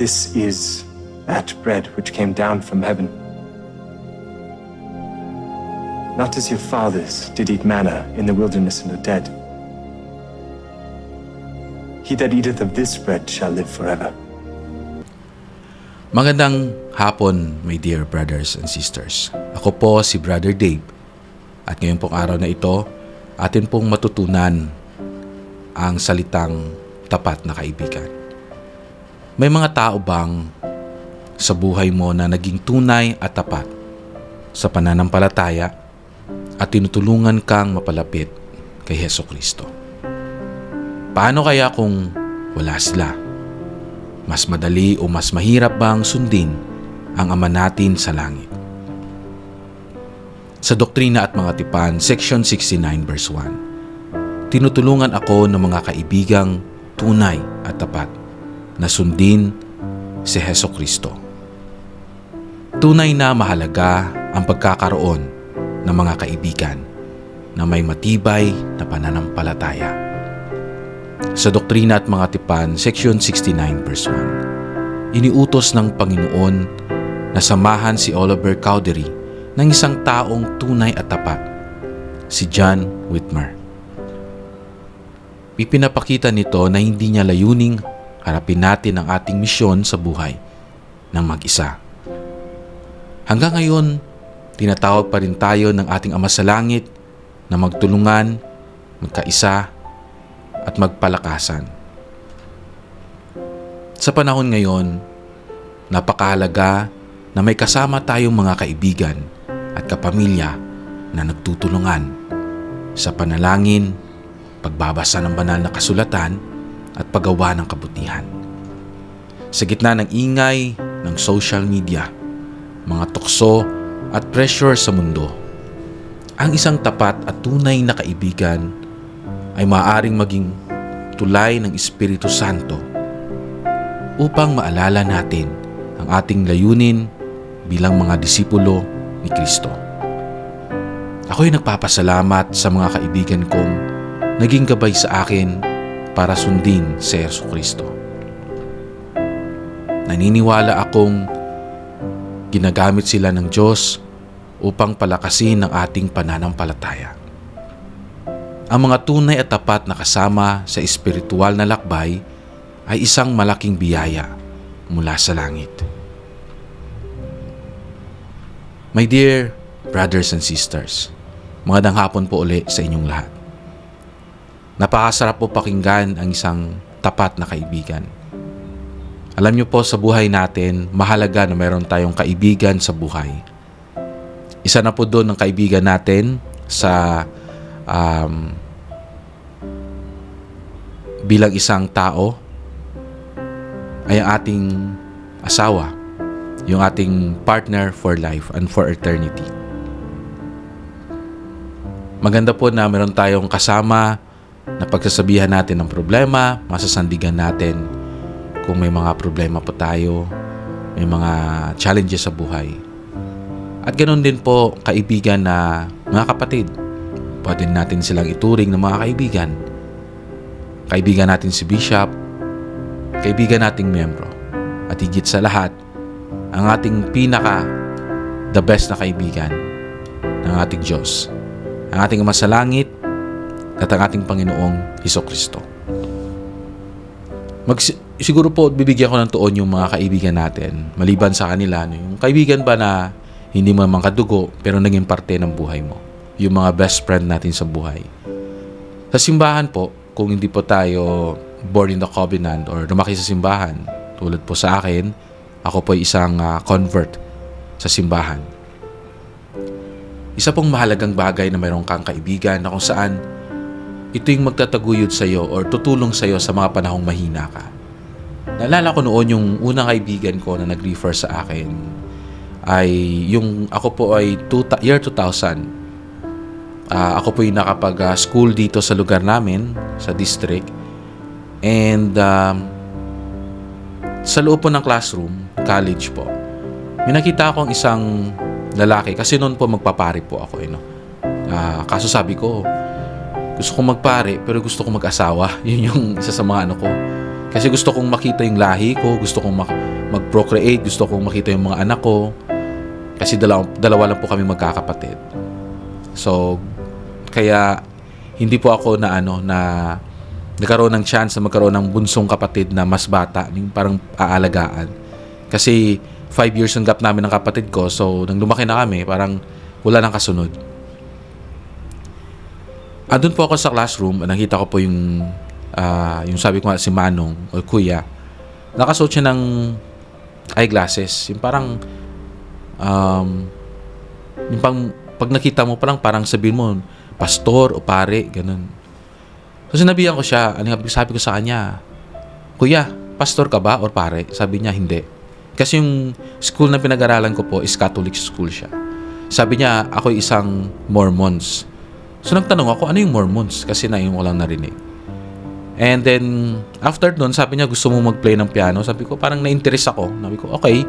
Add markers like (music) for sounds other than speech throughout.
This is that bread which came down from heaven. Not as your fathers did eat manna in the wilderness and are dead. He that eateth of this bread shall live forever. Magandang hapon, my dear brothers and sisters. Ako po si Brother Dave. At ngayon pong araw na ito, atin pong matutunan ang salitang tapat na kaibigan. May mga tao bang sa buhay mo na naging tunay at tapat sa pananampalataya at tinutulungan kang mapalapit kay Heso Kristo? Paano kaya kung wala sila? Mas madali o mas mahirap bang sundin ang Ama natin sa langit? Sa Doktrina at Mga Tipan, Section 69, verse 1, Tinutulungan ako ng mga kaibigang tunay at tapat na sundin si Heso Kristo. Tunay na mahalaga ang pagkakaroon ng mga kaibigan na may matibay na pananampalataya. Sa Doktrina at Mga Tipan, Section 69, verse 1, iniutos ng Panginoon na samahan si Oliver Cowdery ng isang taong tunay at tapat, si John Whitmer. Ipinapakita nito na hindi niya layuning harapin natin ang ating misyon sa buhay ng mag-isa. Hanggang ngayon, tinatawag pa rin tayo ng ating Ama sa Langit na magtulungan, magkaisa, at magpalakasan. Sa panahon ngayon, napakahalaga na may kasama tayong mga kaibigan at kapamilya na nagtutulungan sa panalangin, pagbabasa ng banal na kasulatan at paggawa ng kabutihan. Sa gitna ng ingay ng social media, mga tukso at pressure sa mundo, ang isang tapat at tunay na kaibigan ay maaaring maging tulay ng Espiritu Santo upang maalala natin ang ating layunin bilang mga disipulo ni Kristo. Ako'y nagpapasalamat sa mga kaibigan kong naging gabay sa akin para sundin si Yesu Kristo. Naniniwala akong ginagamit sila ng Diyos upang palakasin ang ating pananampalataya. Ang mga tunay at tapat na kasama sa espiritual na lakbay ay isang malaking biyaya mula sa langit. My dear brothers and sisters, magandang hapon po uli sa inyong lahat. Napakasarap po pakinggan ang isang tapat na kaibigan. Alam niyo po sa buhay natin, mahalaga na mayroon tayong kaibigan sa buhay. Isa na po doon ang kaibigan natin sa um, bilang isang tao ay ang ating asawa, yung ating partner for life and for eternity. Maganda po na meron tayong kasama na pagsasabihan natin ng problema, masasandigan natin kung may mga problema po tayo, may mga challenges sa buhay. At ganoon din po kaibigan na mga kapatid. Pwede natin silang ituring ng mga kaibigan. Kaibigan natin si Bishop, kaibigan nating membro. At higit sa lahat, ang ating pinaka the best na kaibigan ng ating Diyos. Ang ating Ama sa Langit at ang ating Panginoong Heso Kristo. Mag, siguro po bibigyan ko ng tuon yung mga kaibigan natin maliban sa kanila. No? Yung kaibigan ba na hindi mo naman kadugo pero naging parte ng buhay mo. Yung mga best friend natin sa buhay. Sa simbahan po, kung hindi po tayo born in the covenant or lumaki sa simbahan, tulad po sa akin, ako po ay isang uh, convert sa simbahan. Isa pong mahalagang bagay na mayroon kang kaibigan na kung saan ito yung magtataguyod sa iyo or tutulong sa iyo sa mga panahong mahina ka. Naalala ko noon yung unang kaibigan ko na nag-refer sa akin ay yung ako po ay two, year 2000 uh, ako po yung nakapag-school dito sa lugar namin, sa district. And um, sa loob po ng classroom, college po, may nakita akong isang lalaki kasi noon po magpapari po ako. Eh, no? uh, kaso sabi ko, gusto kong magpare pero gusto kong mag-asawa. (laughs) Yun yung isa sa mga ano ko. Kasi gusto kong makita yung lahi ko, gusto kong mag-procreate, gusto kong makita yung mga anak ko. Kasi dalawa, dalawa lang po kami magkakapatid. So, kaya hindi po ako na ano na nagkaroon ng chance na magkaroon ng bunsong kapatid na mas bata, yung parang aalagaan. Kasi five years yung gap namin ng kapatid ko, so nang lumaki na kami, parang wala nang kasunod. Andun po ako sa classroom, nakita ko po yung ah, yung sabi ko nga si Manong o Kuya, nakasuot siya ng eyeglasses. Yung parang um, yung pang, pag nakita mo parang parang sabihin mo pastor o pare, ganun. So sinabihan ko siya, ano sabi ko sa kanya, Kuya, pastor ka ba or pare? Sabi niya, hindi. Kasi yung school na pinag-aralan ko po is Catholic school siya. Sabi niya, ako isang Mormons. So nagtanong ako, ano yung Mormons? Kasi na yung walang narinig. And then, after nun, sabi niya, gusto mo mag-play ng piano? Sabi ko, parang na-interest ako. Sabi ko, okay.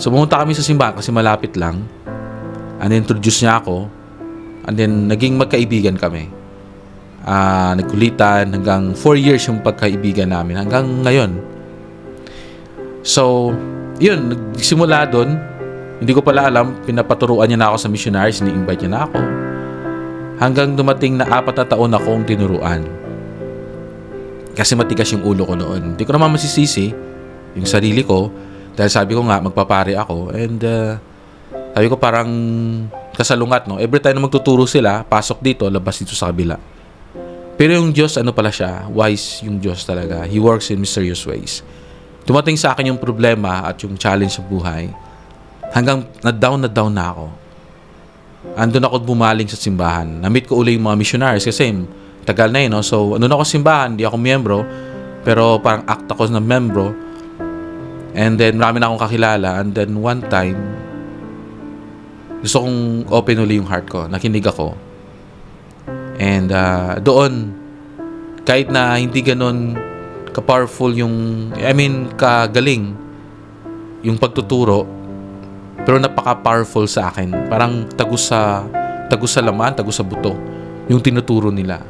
So, pumunta kami sa simbahan kasi malapit lang. And introduce niya ako. And then, naging magkaibigan kami. Ah, nagkulitan hanggang 4 years yung pagkaibigan namin. Hanggang ngayon. So, yun, nagsimula doon. Hindi ko pala alam, pinapaturuan niya na ako sa missionaries, ni-invite niya na ako. Hanggang dumating na apat na taon akong tinuruan. Kasi matigas yung ulo ko noon. Hindi ko naman masisisi yung sarili ko dahil sabi ko nga magpapare ako and uh, sabi ko parang kasalungat no. Every time na magtuturo sila, pasok dito, labas dito sa kabila. Pero yung Diyos, ano pala siya? Wise yung Diyos talaga. He works in mysterious ways. Dumating sa akin yung problema at yung challenge sa buhay. Hanggang na-down na down na ako. Andun ako bumaling sa simbahan. Na-meet ko uli yung mga missionaries kasi tagal na yun. No? So, andun ako sa simbahan, hindi ako miyembro. Pero parang act ako na membro. And then, marami na akong kakilala. And then, one time, gusto kong open uli yung heart ko. Nakinig ako. And uh, doon, kahit na hindi ganun ka-powerful yung, I mean, kagaling yung pagtuturo, pero napaka-powerful sa akin. Parang tagus sa, tagus sa laman, tagus sa buto, yung tinuturo nila.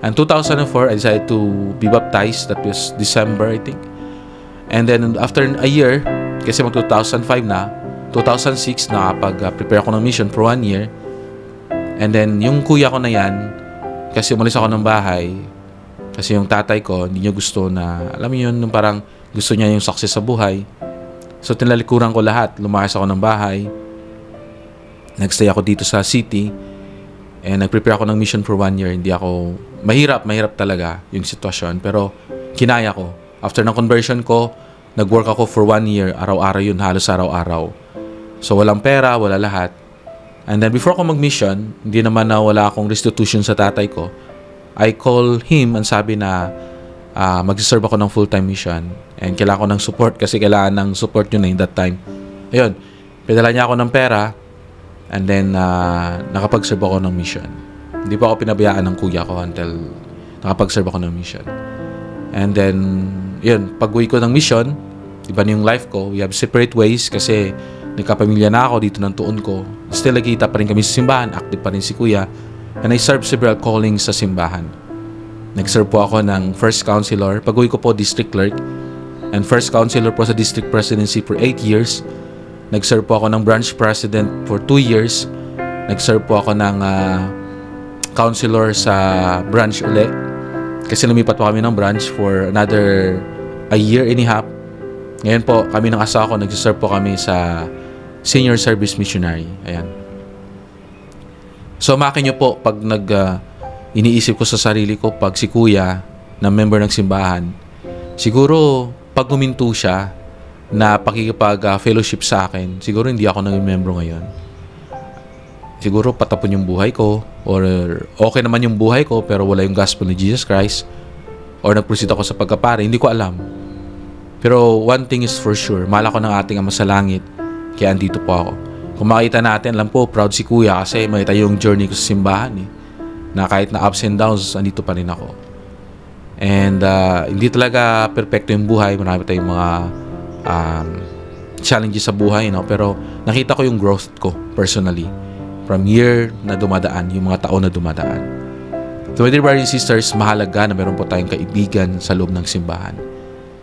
And 2004, I decided to be baptized. That was December, I think. And then after a year, kasi mag 2005 na, 2006, nakapag-prepare ako ng mission for one year. And then, yung kuya ko na yan, kasi umalis ako ng bahay, kasi yung tatay ko, hindi niya gusto na, alam mo yun, parang gusto niya yung success sa buhay. So, tinalikuran ko lahat. Lumayas ako ng bahay. Nagstay ako dito sa city. And nag-prepare ako ng mission for one year. Hindi ako, mahirap, mahirap talaga yung sitwasyon. Pero, kinaya ko. After ng conversion ko, nag-work ako for one year. Araw-araw yun, halos araw-araw. So, walang pera, wala lahat. And then before ako mag-mission, hindi naman na wala akong restitution sa tatay ko. I call him and sabi na uh, mag-serve ako ng full-time mission. And kailangan ko ng support kasi kailangan ng support yun na in that time. Ayun, pinala niya ako ng pera and then uh, nakapag-serve ako ng mission. Hindi pa ako pinabayaan ng kuya ko until nakapag-serve ako ng mission. And then, yun, pag-uwi ko ng mission, iba na yung life ko. We have separate ways kasi nagkapamilya na ako dito ng tuon ko. Still nagkita pa rin kami sa simbahan, active pa rin si kuya. And I serve several callings sa simbahan. Nag-serve po ako ng first counselor. Pag-uwi ko po, district clerk. And first counselor po sa district presidency for 8 years. Nag-serve po ako ng branch president for 2 years. Nag-serve po ako ng uh, counselor sa branch uli. Kasi lumipat po kami ng branch for another a year and a half. Ngayon po, kami ng asawa ko, nag-serve po kami sa senior service missionary. Ayan. So, makin nyo po, pag nag, uh, iniisip ko sa sarili ko, pag si kuya, na member ng simbahan, siguro, pag huminto siya, na pakikipag-fellowship sa akin, siguro hindi ako naging membro ngayon. Siguro patapon yung buhay ko, or okay naman yung buhay ko, pero wala yung gospel ni Jesus Christ, or nag-proceed ako sa pagkapare, hindi ko alam. Pero one thing is for sure, mahal ako ng ating Ama sa Langit, kaya andito po ako. Kung makita natin, alam po, proud si Kuya kasi makita yung journey ko sa simbahan eh. Na kahit na ups and downs, andito pa rin ako. And uh, hindi talaga perfecto yung buhay. Marami tayong mga um, challenges sa buhay, no? Pero nakita ko yung growth ko personally from year na dumadaan, yung mga taon na dumadaan. So, my dear brothers and sisters, mahalaga na meron po tayong kaibigan sa loob ng simbahan.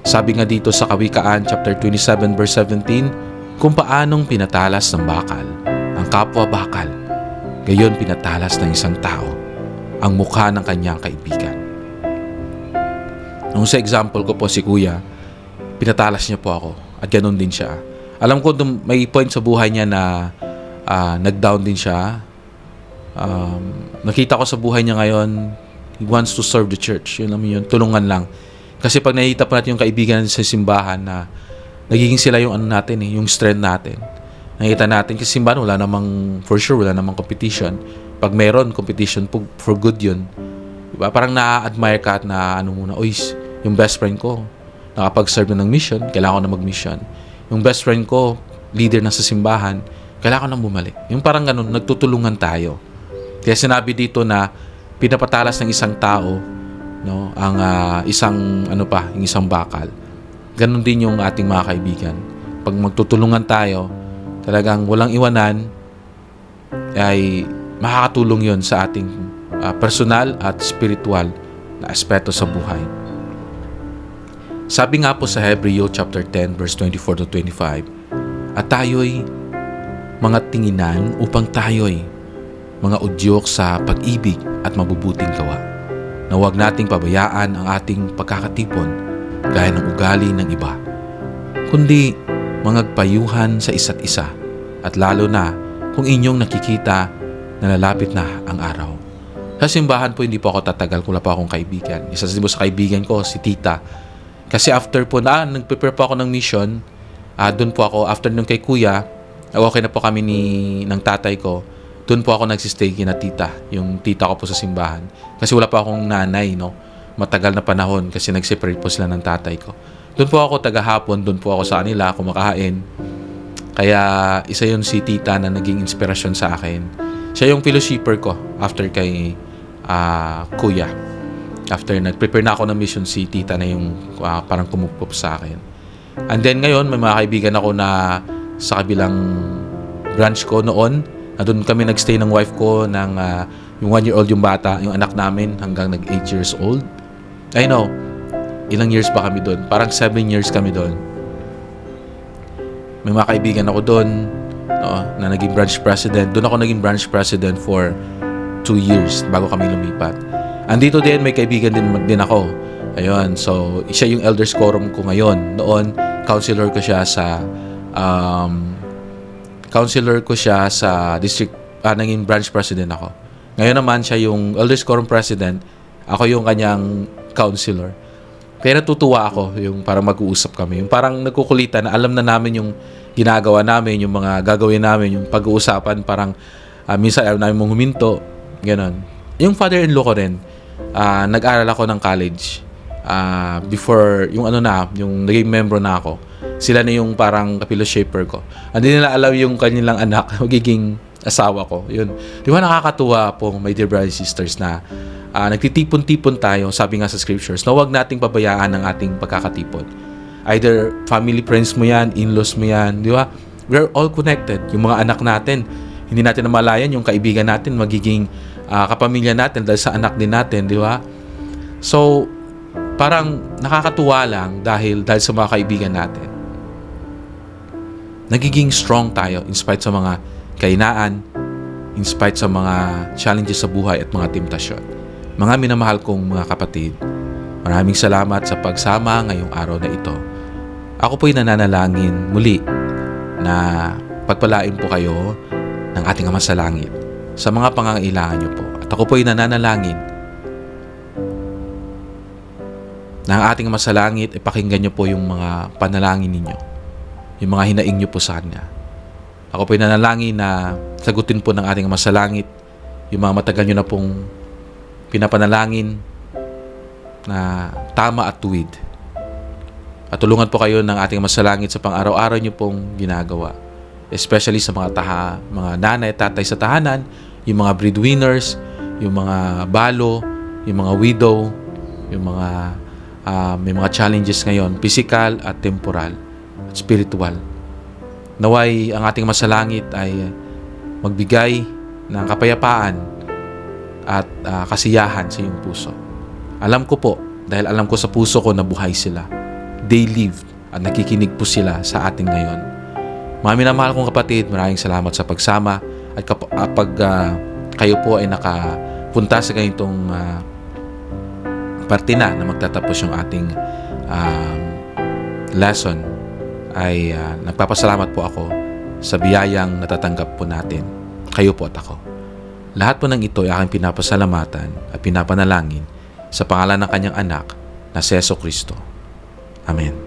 Sabi nga dito sa Kawikaan chapter 27 verse 17, kung paanong pinatalas ng bakal ang kapwa bakal, gayon pinatalas ng isang tao ang mukha ng kanyang kaibigan. Nung sa example ko po si Kuya, pinatalas niya po ako at ganun din siya. Alam ko may point sa buhay niya na ah, nag-down din siya. Um, nakita ko sa buhay niya ngayon, he wants to serve the church. Yun naman yun, tulungan lang. Kasi pag nakita pa natin yung kaibigan sa simbahan na nagiging sila yung ano natin eh, yung strength natin. Nakita natin kasi simbahan wala namang for sure wala namang competition. Pag meron competition for, good yun. Diba? Parang na-admire ka at na ano muna, oy, yung best friend ko nakapag-serve na ng mission, kailangan ko na mag-mission. Yung best friend ko, leader na sa simbahan, kailangan ko na bumalik. Yung parang ganun, nagtutulungan tayo. Kaya sinabi dito na pinapatalas ng isang tao no ang ah, isang ano pa yung isang bakal ganun din yung ating mga kaibigan pag magtutulungan tayo talagang walang iwanan ay makakatulong yon sa ating ah, personal at spiritual na aspeto sa buhay. Sabi nga po sa Hebreo chapter 10 verse 24 to 25 at tayo'y mga tinginan upang tayo'y mga udyok sa pag-ibig at mabubuting gawa. Na huwag nating pabayaan ang ating pagkakatipon gaya ng ugali ng iba, kundi mangagpayuhan sa isa't isa at lalo na kung inyong nakikita na lalapit na ang araw. Sa simbahan po hindi po ako tatagal kung wala pa akong kaibigan. Isa sa sa kaibigan ko, si Tita. Kasi after po na, ah, nag-prepare po ako ng mission, ah, doon po ako, after nung kay Kuya, ah, okay na po kami ni, ng tatay ko, doon po ako nagsistay kina tita, yung tita ko po sa simbahan. Kasi wala pa akong nanay, no? Matagal na panahon kasi nag-separate po sila ng tatay ko. Doon po ako tagahapon, doon po ako sa kanila kumakain. Kaya isa yun si tita na naging inspirasyon sa akin. Siya yung fellowshipper ko after kay ah, kuya. After nag-prepare na ako ng mission, si tita na yung ah, parang kumukup sa akin. And then ngayon, may mga kaibigan ako na sa kabilang branch ko noon, na doon kami nagstay ng wife ko ng ah, yung one year old yung bata, yung anak namin hanggang nag 8 years old. I know, ilang years ba kami doon? Parang 7 years kami doon. May mga kaibigan ako doon no, na naging branch president. Doon ako naging branch president for 2 years bago kami lumipat. Andito din, may kaibigan din, din ako. Ayun, so siya yung elders quorum ko ngayon. Noon, counselor ko siya sa um, counselor ko siya sa district, ah, naging branch president ako. Ngayon naman siya yung elders quorum president, ako yung kanyang counselor. Kaya natutuwa ako yung parang mag-uusap kami. Yung parang nagkukulitan na alam na namin yung ginagawa namin, yung mga gagawin namin, yung pag-uusapan parang ah, minsan ayaw namin mong huminto, ganon. Yung father-in-law ko rin, ah, nag-aral ako ng college ah, before yung ano na, yung naging member na ako. Sila na yung parang kapilo shaper ko. Hindi nila alam yung kanilang anak, (laughs) magiging asawa ko. Yun. Di ba nakakatuwa po, my dear brothers and sisters, na ah, nagtitipon-tipon tayo, sabi nga sa scriptures, na huwag nating pabayaan ang ating pagkakatipon. Either family friends mo yan, in-laws mo yan, di ba? We're all connected. Yung mga anak natin, hindi natin namalayan yung kaibigan natin, magiging ah, kapamilya natin dahil sa anak din natin, di ba? So, parang nakakatuwa lang dahil dahil sa mga kaibigan natin. Nagiging strong tayo in spite sa mga kainaan, in spite sa mga challenges sa buhay at mga temptasyon. Mga minamahal kong mga kapatid, maraming salamat sa pagsama ngayong araw na ito. Ako po'y nananalangin muli na pagpalain po kayo ng ating Ama sa Langit sa mga pangangailangan niyo po. At ako po'y nananalangin na ang ating Ama sa Langit, ipakinggan niyo po yung mga panalangin ninyo, yung mga hinaing niyo po sa Kanya. Ako po'y nanalangin na sagutin po ng ating Ama sa Langit yung mga matagal niyo na pong pinapanalangin na tama at tuwid. At tulungan po kayo ng ating Ama sa pang-araw-araw niyo pong ginagawa. Especially sa mga taha, mga nanay at tatay sa tahanan, yung mga breadwinners, yung mga balo, yung mga widow, yung mga ah, may mga challenges ngayon, physical at temporal at spiritual. Naway ang ating masalangit ay magbigay ng kapayapaan at ah, kasiyahan sa iyong puso. Alam ko po, dahil alam ko sa puso ko na buhay sila. They lived at nakikinig po sila sa atin ngayon. Mga minamahal kong kapatid, maraming salamat sa pagsama at kap- ah, pag ah, kayo po ay nakapunta sa ganitong ah, parte na na magtatapos yung ating um, lesson ay ah, nagpapasalamat po ako sa biyayang natatanggap po natin. Kayo po at ako. Lahat po ng ito ay aking pinapasalamatan at pinapanalangin sa pangalan ng kanyang anak na si Yeso Kristo. Amen.